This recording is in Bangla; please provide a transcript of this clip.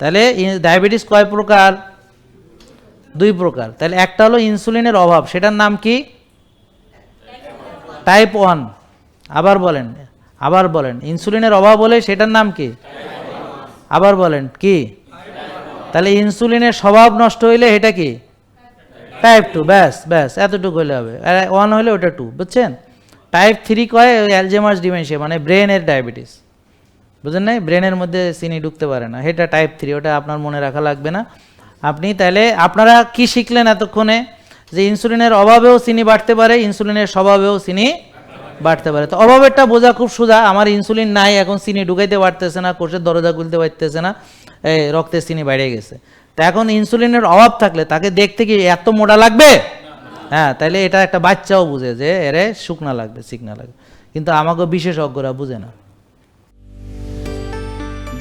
তাহলে ডায়াবেটিস কয় প্রকার? দুই প্রকার। তাহলে একটা হলো ইনসুলিনের অভাব, সেটার নাম কি? টাইপ ওয়ান আবার বলেন আবার বলেন। ইনসুলিনের অভাব হলে সেটার নাম কি? আবার বলেন, কি? তাহলে ইনসুলিনের স্বভাব নষ্ট হইলে এটা কি? টাইপ টু ব্যাস ব্যাস, এতটুকু হলে হবে। ওয়ান হলে ওটা টু বুঝছেন? টাইপ থ্রি কয়? অ্যালজেমার্স ডিমেনশিয়া মানে ব্রেনের ডায়াবেটিস। বুঝলেন নাই? ব্রেনের মধ্যে চিনি ঢুকতে পারে না। এটা টাইপ থ্রি ওটা আপনার মনে রাখা লাগবে না। আপনি তাহলে আপনারা কি শিখলেন এতক্ষণে? যে ইনসুলিনের অভাবেও চিনি বাড়তে পারে ইনসুলিনের স্বভাবেও চিনি বাড়তে পারে। তো অভাবেরটা বোঝা খুব সোজা। আমার ইনসুলিন নাই, এখন চিনি ঢুকাইতে পারতেছে না, কোষের দরজা খুলতে পারতেছে না, এই রক্তের চিনি বেড়ে গেছে। তো এখন ইনসুলিনের অভাব থাকলে তাকে দেখতে কি এত মোটা লাগবে? হ্যাঁ তাহলে এটা একটা বাচ্চাও বুঝে যে, এরে, শুকনা লাগবে, চিকনা লাগবে। কিন্তু আমাকে বিশেষজ্ঞরা বুঝে না।